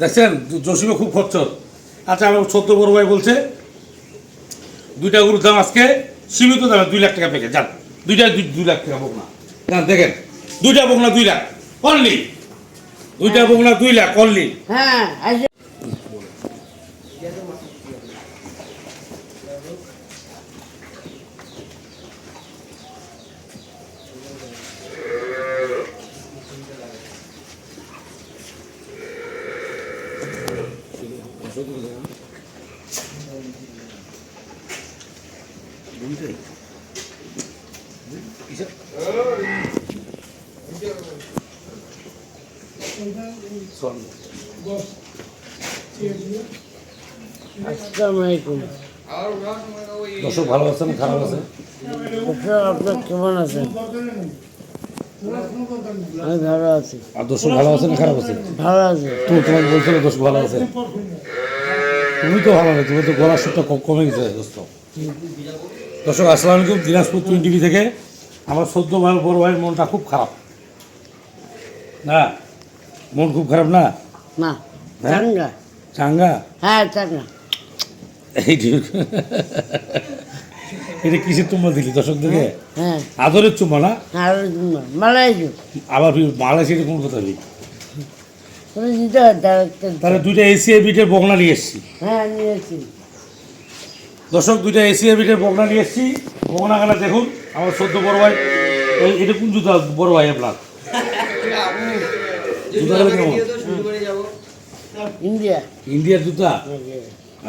দেখছেন জসিমে খুব খরচর আচ্ছা আমার ছোট্ট বড় ভাই বলছে, দুইটা গরুর দাম আজকে সীমিত দামে দুই লাখ টাকা পেকে যান দুইটা দুই লাখ টাকা বকনা। যান, দেখেন, দুইটা বকনা দুই লাখ অনলি দুইটা বকনা দুই লাখ অনলি হ্যাঁ আসসালামু আলাইকুম দর্শক ভালো আছেন খারাপ আছে স্যার আপনার কেমন আছেন? আমি ভালো আছি। আর দর্শক ভালো আছে না খারাপ আছে ভালো আছি। তুমি তোমার বলছিল দর্শক ভালো আছে। তুমি তো ভালো না তুমি তো গলার সুরটা কম কমে গেছে দোস্ত। দর্শক আসসালামু আলাইকুম দিনাজপুর টুইন টিভি থেকে। আমার সদ্য ভাই বড় ভাইয়ের মনটা খুব খারাপ। না? মন খুব খারাপ না? না হ্যাঁ? চাঙ্গা। চাঙ্গা? হ্যাঁ চাঙ্গা। এই এটা কিসের চুম্মা দিলি দর্শক থেকে হ্যাঁ। আদরের চুম্মা না? মালাইজু আবার মালয়েশিয়ার কোন কথা হয় ডাইরেক্টর তাহলে দুইটা এসিএ বিটের বগনা নিয়ে এসেছি। হ্যাঁ নিয়েছি দর্শক দুইটা এসিএ বিটের বগনা নিয়ে এসেছি। বগনাখানা দেখুন আমার সদ্য বড় ভাই। এটা কোন জুতা? বড় ভাই আপনার? জুতাগুলো কেমন? ইন্ডিয়া। ইন্ডিয়ার জুতা?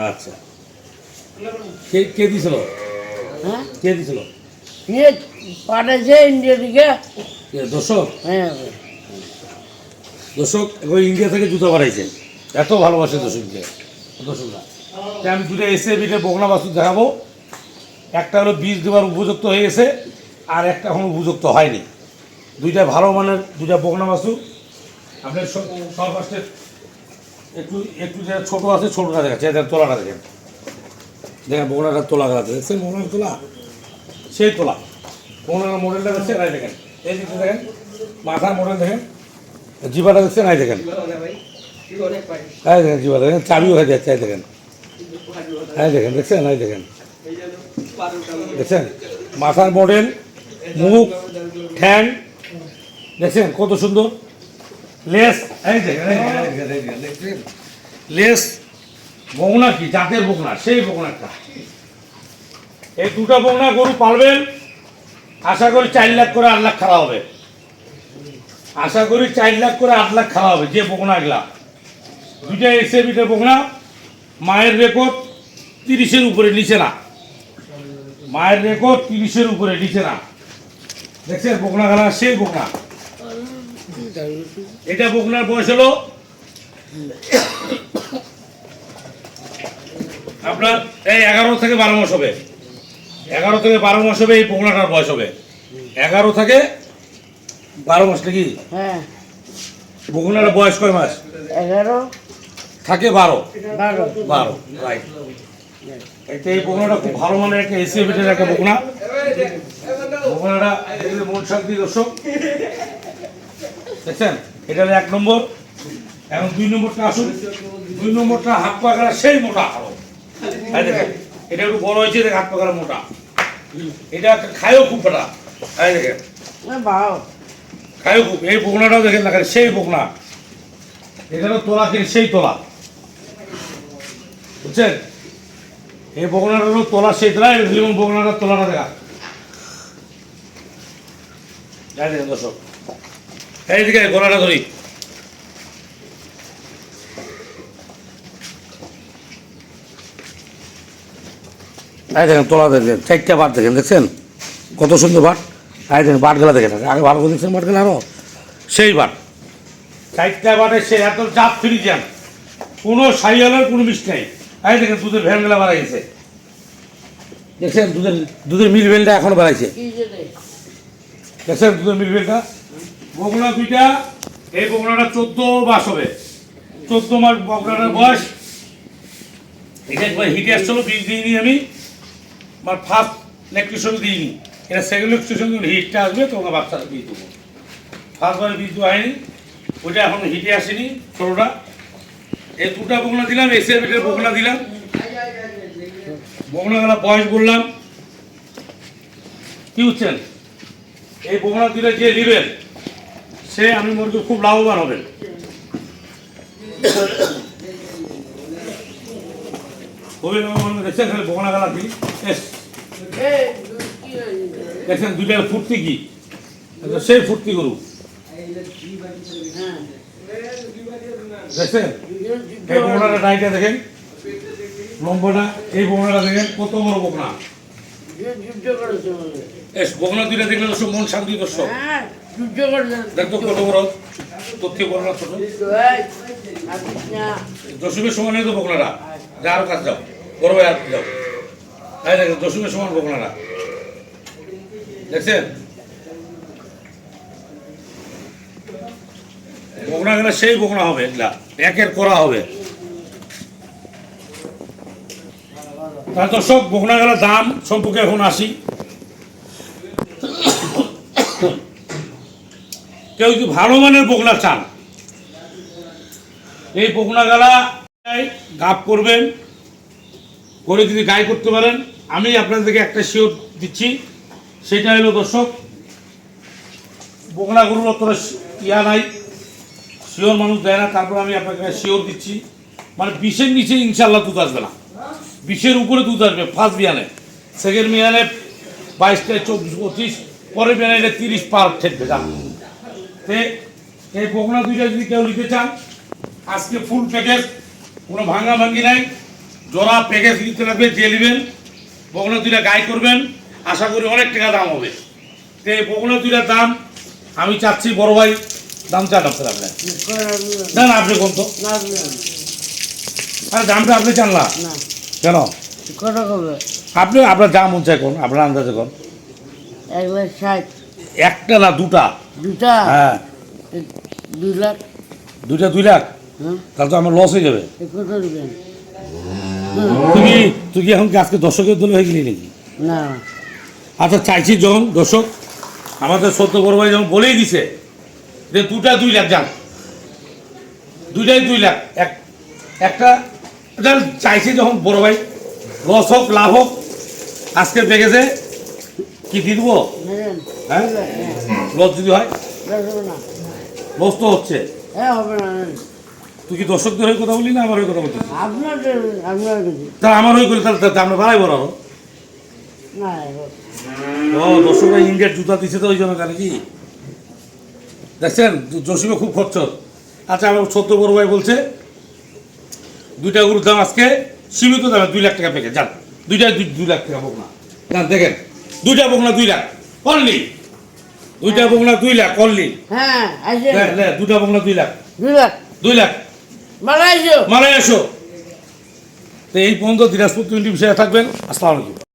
আচ্ছা। কে কে দিছিল? হ্যাঁ? কে দিছিল? নিয়ে পাঠাইছে ইন্ডিয়া থেকে। দর্শক? হ্যাঁ। দর্শক এবার ইন্ডিয়া থেকে জুতা বাড়াইছে এত ভালোবাসে দর্শককে। দর্শকরা তাই আমি দুটো এসে বিটে বগনা বাস্তু দেখাবো। একটা হলো বীজ দেওয়ার উপযুক্ত হয়ে গেছে আর একটা এখন উপযুক্ত হয়নি। দুইটা ভালো মানের দুইটা বগনা বাস্তু আপনার সব একটু একটু যেটা ছোটো আছে ছোটোটা দেখাচ্ছে তোলাটা দেখেন। দেখেন বগনাটা তোলা গেলা দেখছেন বগনার তোলা? সেই তোলা। বগনার মডেলটা দেখছেন? এই দেখেন। এই দিকটা দেখেন। মাথার মডেল দেখেন। জিবাটা দেখছেন? এই দেখেন। এই দেখেন জিবাটা দেখেন, চাবিও হয়ে যাচ্ছে, এই দেখেন। হ্যাঁ দেখেন, দেখছেন? এই দেখেন। দেখছেন? মাথার মডেল মুখ, ঠ্যাং। দেখছেন? কত সুন্দর। লেস। এই দেখেন। লেস বগনা কি? জাতের বগনা সেই বগনাটা এই দুটো বগনা গরু পালবেন, আশা করি চার লাখ করে আট লাখ খাওয়া হবে। আশা করি চার লাখ করে আট লাখ খাওয়া হবে, যে বকনাগুলা দুইটা এসে বিটে বকনা, মায়ের রেকর্ড তিরিশের উপরে, নিচে না। মায়ের রেকর্ড তিরিশের উপরে, নিচে না। দেখছেন বকনা খেলা, সেই বকনা। এটা বকনার বয়স হলো আপনার এই এগারো থেকে বারো মাস হবে। এগারো থেকে বারো মাস হবে এই বকনাটার বয়স হবে। এগারো থেকে বারো মাস নাকি? হ্যাঁ। বয়স কয় মাস? এগারো। থাকে বারো। বারো। রাইট এই বগুনাটা খুব ভালো মানের একটা এসি বিটের একটা বগুনা বগুনাটা মন শান্তি দর্শক। দেখছেন? এটা এক নম্বর। এখন দুই নম্বরটা আসুন। দুই নম্বরটা হাত পাকারা সেই মোটা এটা একটু বড় হয়েছে দেখ হাত পাকারা মোটা। এটা খায়ও খুব ফাটা। এই বাও। খায়ও খুব এই বগুনাটাও দেখেন না সেই বগুনা এখানে তোলা সেই তোলা। বুঝছেন? এই বগুনাটা হলো তোলা সেই তোলা যেমন বগুনাটা তোলাটা দেখা। এই দেখেন দর্শক এই দিকে গলাটা ধরি। এই দেখেন তোলা দেখেন চারটা বাট দেখেন দেখছেন? কত সুন্দর বাট। এই দেখেন বাটগুলা দেখেন আগে ভালো করে দেখছেন বাটগুলা আরও? সেই বাট। চারটা বাটে সে এত চাপ ফিরি যান কোনো সাইয়ালের কোনো মিস নেই। এই দেখেন দুধের ভ্যানগুলা বাড়াই গেছে দেখছেন? দুধের দুধের মিল ভ্যানটা এখনও বাড়াইছে। দেখছেন দুধের মিল ভ্যানটা? বগুড়া দুইটা এই বগুড়াটা চোদ্দ মাস হবে। চোদ্দ মাস বগুড়াটার বয়স। এটা একবার হিটে আসছিল বীজ দিইনি আমি। আমার ফার্স্ট ইলেকট্রিশন দিইনি। এটা সেকেন্ড ইলেকট্রিশন যখন হিটটা আসবে, তোমাকে বাচ্চাটা বীজ দেবো। ফার্স্টবারে বীজ দেওয়া হয়নি, ওইটা এখন হিটে আসেনি, ছোটোটা। এই দুটা বগনা দিলাম এসিয়ার বিটের বগনা দিলাম। বগনা গেলা বয়স বললাম, কি বুঝছেন? এই বগনা দিলে যে নেবেন, সে আমি মনে খুব লাভবান হবেন। খুবই লাভবান হবে। দেখছেন খালি বগনা গেলা এস। দেখছেন দুইটা ফুর্তি কি? এটা সেই ফুর্তি করু দেখছেন এই বগনাটা ডাইটা দেখেন, লম্বাটা, এই বগনাটা দেখেন, কত বড় এস, বগনা দুইটা দেখলে দর্শক মন শান্তি দর্শক দেখতো কত বড় তথ্য না। দশমীর সময় নেই তো বগনাটা। যা আরও কাজ যাও, বড় ভাই আর যাও। তাই দেখেন দশমীর সময় বগনাটা দেখছেন? বগনা গেলে সেই বগনা হবে, এগুলা। একের করা হবে। তার সব বগনা গেলার দাম সম্পর্কে এখন আসি। কেউ যদি ভালো মানের বগনা চান, এই বগনা গালা গাপ করবেন, করে যদি গায়ে করতে পারেন, আমি আপনাদেরকে একটা শিওর দিচ্ছি। সেটা হলো দর্শক বগনা গরুর অতটা ইয়া নাই শিওর মানুষ দেয় না, তারপর আমি আপনাকে শিওর দিচ্ছি। মানে বিশের নিচে ইনশাল্লাহ দুধ আসবে না। বিশের উপরে দুধ আসবে ফার্স্ট বিয়ানে। সেকেন্ড বিয়ানে বাইশটা চব্বিশ, পঁচিশ, পরের বিয়ানে তিরিশ পার ঠেকবে তে, এই বগনা দুইটা যদি কেউ নিতে চান, আজকে ফুল প্যাকেজ কোনো ভাঙা ভাঙ্গি নাই। জোড়া প্যাকেজ নিতে লাগবে দিয়ে নেবেন বগনা দুইটা গায়ে করবেন। আশা করি অনেক টাকা দাম হবে। তো এই বগনা দুইটার দাম আমি চাচ্ছি বড় ভাই দাম চান আপনার আপনার। না না আপনি কোন তো। আরে দামটা আপনি জানলা না। কেন? আপনি আপনার দাম চাই কোন আপনার আন্দাজে কোন এক লাখ ষাট। একটা না দুটা? দুটা? হ্যাঁ। দুই লাখ? দুইটা দুই লাখ? তাহলে তো আমার লস হয়ে যাবে। দিবেন? তুই কি তুই কি এখন আজকে দর্শকের দলে হয়ে গেলি নাকি? না, আচ্ছা চাইছি যখন দর্শক আমাদের সত্য বড় ভাই যখন বলেই দিছে যে দুটা দুই লাখ যান। দুইটাই দুই লাখ। এক একটা চাইছি যখন বড় ভাই লস হোক লাভ হোক আজকে দেখেছে কি দিয়ে দেবো? হ্যাঁ? হ্যাঁ, লস যদি হয় না। লস তো হচ্ছে। হ্যাঁ, হবে না, নেন। তুই কি দর্শকদের হয়ে কথা বলি না আমার হয়ে কথা আপনার আপনার তাহলে আমার হয়ে করলে তাহলে আমরা বাড়াই বড় না, ও দর্শকরা ইন্ডিয়ার জুতা দিচ্ছে তো ওই জন্য কেন কি? দেখছেন জসিমে খুব খরচ আচ্ছা আমার ছোট্ট বড় ভাই বলছে দুইটা গরুর দাম আজকে সীমিত দামে দুই লাখ টাকা পেকে যান। দুইটা দুই লাখ টাকা বকনা। যান দেখেন দুইটা বকনা দুই লাখ অনলি। দুইটা বকনা দুই লাখ অনলি। হ্যাঁ। দুইটা বকনা দুই লাখ। দুই লাখ। দুই লাখ। ভালো আছো? মালায় আসো তো এই পর্যন্ত দিনাজপুর টোয়েন্টি বিষয়ে থাকবেন। আসসালামু আলাইকুম।